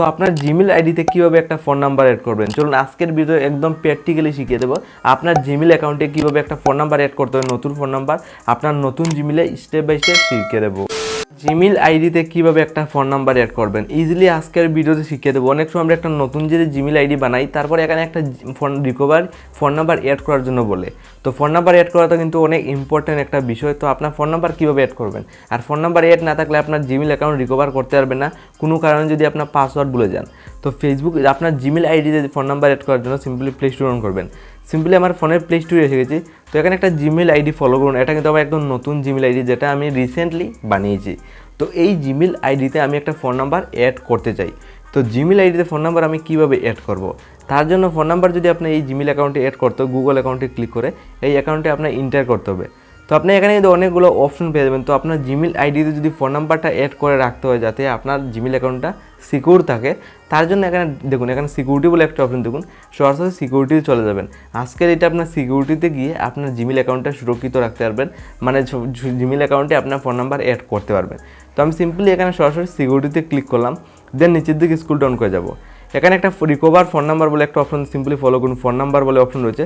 So আপনার Gmail আইডিতে কীভাবে একটা ফোন নাম্বার অ্যাড করবেন? চলুন, আজকের ভিডিও একদম প্র্যাকটিক্যালি শিখিয়ে দেবো। আপনার জিমেল অ্যাকাউন্টে কীভাবে একটা ফোন নাম্বার অ্যাড করতে হবে নতুন ফোন নাম্বার আপনার নতুন জিমেলে স্টেপ বাই স্টেপ শিখিয়ে দেবো। জিমেল আইডিতে কীভাবে একটা ফোন নাম্বার অ্যাড করবেন? ইজিলি আজকের ভিডিওতে শিখিয়ে দেবো। অনেক সময় আমরা একটা নতুন যে জিমেল আইডি বানাই, তারপরে এখানে একটা phone recover phone number add করার জন্য বলে। তো ফোন নাম্বার অ্যাড করাটা কিন্তু অনেক ইম্পর্টেন্ট একটা বিষয়। তো আপনার ফোন নাম্বার কীভাবে অ্যাড করবেন? আর ফোন নাম্বার অ্যাড না থাকলে আপনার জিমেল অ্যাকাউন্ট রিকভার করতে পারবেন না। কোনো কারণে যদি আপনার পাসওয়ার্ড ভুলে যান। তো ফেসবুক আপনার জিমেল আইডিতে ফোন নাম্বার অ্যাড করার জন্য সিম্পলি প্লে স্টোর অন করবেন। সিম্পলি আমার ফোনের প্লে স্টোরে এসে গেছি। তো এখানে একটা জিমেল আইডি ফলো করুন। এটা কিন্তু আমার একদম নতুন জিমেল আইডি যেটা আমি রিসেন্টলি বানিয়েছি। তো এই জিমেল আইডিতে আমি একটা ফোন নাম্বার অ্যাড করতে চাই। তো জিমেল আইডিতে ফোন নাম্বার আমি কীভাবে অ্যাড করব? তার জন্য ফোন নাম্বার যদি আপনি এই জিমেল অ্যাকাউন্টে অ্যাড করতে গুগল অ্যাকাউন্টে ক্লিক করে, এই অ্যাকাউন্টে আপনার ইন্টার করতে হবে। তো আপনি এখানে কিন্তু অনেকগুলো অপশন পেয়ে যাবেন। তো আপনার জিমেল আইডিতে যদি ফোন নাম্বারটা অ্যাড করে রাখতে হয় যাতে আপনার জিমেল অ্যাকাউন্টটা সিকিউর থাকে, তার জন্য এখানে দেখুন, এখানে সিকিউরিটি বলে একটা অপশন দেখুন। সরাসরি সিকিউরিটি চলে যাবেন। আজকের এটা আপনার সিকিউরিটিতে গিয়ে আপনার জিমেল অ্যাকাউন্টটা সুরক্ষিত রাখতে পারবেন। মানে জিমেল অ্যাকাউন্টে আপনার ফোন নাম্বার অ্যাড করতে পারবেন। তো আমি সিম্পলি এখানে সরাসরি সিকিউরিটিতে ক্লিক করলাম দেন নিচের দিকে স্কুল ডাউন করে যাব। এখানে একটা রিকভার ফোন নাম্বার বলে একটা অপশন সিম্পলি ফলো করুন। ফোন নাম্বার বলে অপশন রয়েছে।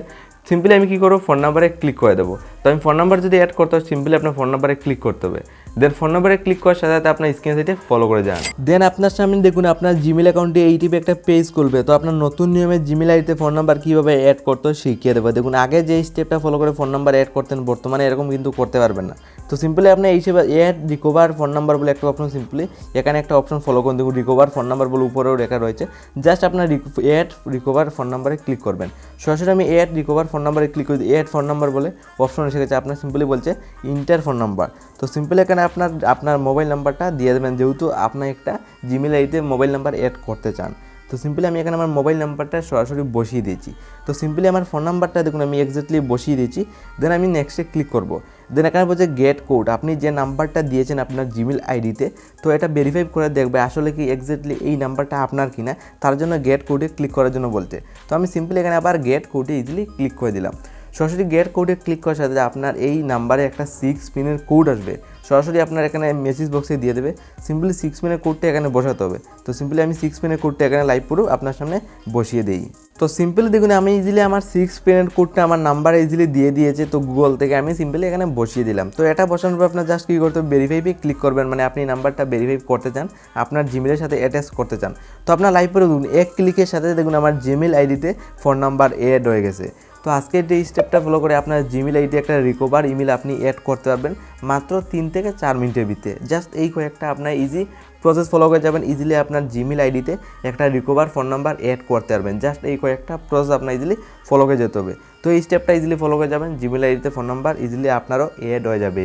সিম্পলি আমি কী করব? ফোন নাম্বারে ক্লিক করে দেবো। তো আমি ফোন নাম্বার যদি অ্যাড করতে হয় সিম্পলি আপনার ফোন নাম্বারে ক্লিক করতে হবে। দেন ফোন নাম্বারে ক্লিক করার সাথে সাথে আপনার স্ক্রিন সাইটে ফলো করে যান। দেন আপনার সামনে দেখুন, আপনার জিমেল অ্যাকাউন্টে এই টিপে একটা পেজ খুলবে। তো আপনার নতুন নিয়মে জিমেল আইডিতে ফোন নাম্বার কীভাবে অ্যাড করতে হয়, শিখিয়ে দেবে। দেখুন, আগে যে স্টেপটা ফলো করে ফোন নাম্বার অ্যাড করতেন, বর্তমানে এরকম কিন্তু করতে পারবেন না। তো সিম্পলি আপনি এই হিসেবে অ্যাড রিকভার ফোন নাম্বার বলে একটা অপশন সিম্পলি এখানে একটা অপশন ফলো করুন। দেখুন রিকভার ফোন নাম্বার বলে উপরেও রেখা রয়েছে। জাস্ট আপনার অ্যাড রিকভার ফোন নাম্বারে ক্লিক করবেন। সরাসরি আমি অ্যাড রিকভার ফোন নাম্বারে ক্লিক করে এড ফোন নাম্বার বলে। অপশন এসে গেছে, আপনার সিম্পলি বলছে ইন্টার ফোন নাম্বার তো সিম্পলি এখানে আপনার আপনার মোবাইল নাম্বারটা দিয়ে দেবেন, যেহেতু আপনার একটা জিমেল আইডিতে মোবাইল নাম্বার অ্যাড করতে চান। তো সিম্পলি আমি এখানে আমার মোবাইল নাম্বারটা সরাসরি বসিয়ে দিয়েছি। তো সিম্পলি আমার ফোন নাম্বারটা দেখুন, আমি এক্স্যাক্টলি বসিয়ে দিয়েছি। দেন আমি নেক্সটে ক্লিক করব। দেন এখানে বলছে গেট কোড আপনি যে নাম্বারটা দিয়েছেন আপনার জিমেল আইডিতে, তো এটা ভেরিফাই করে দেখবে আসলে কি এক্স্যাক্টলি এই নাম্বারটা আপনার কিনা। তার জন্য গেট কোডে ক্লিক করার জন্য বলতে তো আমি সিম্পলি এখানে আবার গেট কোডে ইজিলি ক্লিক করে দিলাম। সরাসরি গেট কোডে ক্লিক করার সাথে আপনার এই নাম্বারে একটা সিক্স পিনের কোড আসবে। সরাসরি আপনার এখানে মেসেজ বক্সে দিয়ে দেবে। সিম্পলি সিক্স পিনের কোডটা এখানে বসাতে হবে। তো সিম্পলি আমি সিক্স পিনের কোডটা এখানে লাইভ পুরো আপনার সামনে বসিয়ে দিই। তো সিম্পলি দেখুন, আমি ইজিলি আমার সিক্স পিনের কোডটা আমার নাম্বারে ইজিলি দিয়ে দিয়েছে। তো গুগল থেকে আমি সিম্পলি এখানে বসিয়ে দিলাম। তো এটা বসানোর পর আপনার জাস্ট কী করতে হবে? ভেরিফাইপে ক্লিক করবেন। মানে আপনি নাম্বারটা ভেরিফাই করতে চান, আপনার জিমেলের সাথে অ্যাটাচ করতে চান। তো আপনার লাইভ পুরো দেখুন, এক ক্লিকের সাথে দেখুন, আমার জিমেল আইডিতে ফোন নাম্বার অ্যাড হয়ে গেছে। তো আজকের যে স্টেপটা ফলো করে আপনার জিমেল আইডি একটা রিকভার ইমেল আপনি অ্যাড করতে পারবেন, মাত্র তিন থেকে চার মিনিটের ভিতরে। জাস্ট এই কয়েকটা আপনার ইজি প্রসেস ফলো করে যাবেন ইজিলি আপনার জিমেল আইডিতে একটা রিকভার ফোন নাম্বার অ্যাড করতে পারবেন। জাস্ট এই কয়েকটা প্রসেস আপনার ইজিলি ফলো করে যেতে হবে। তো এই স্টেপটা ইজিলি ফলো করে যাবেন জিমেল আইডিতে ফোন নাম্বার ইজিলি আপনারও অ্যাড হয়ে যাবে।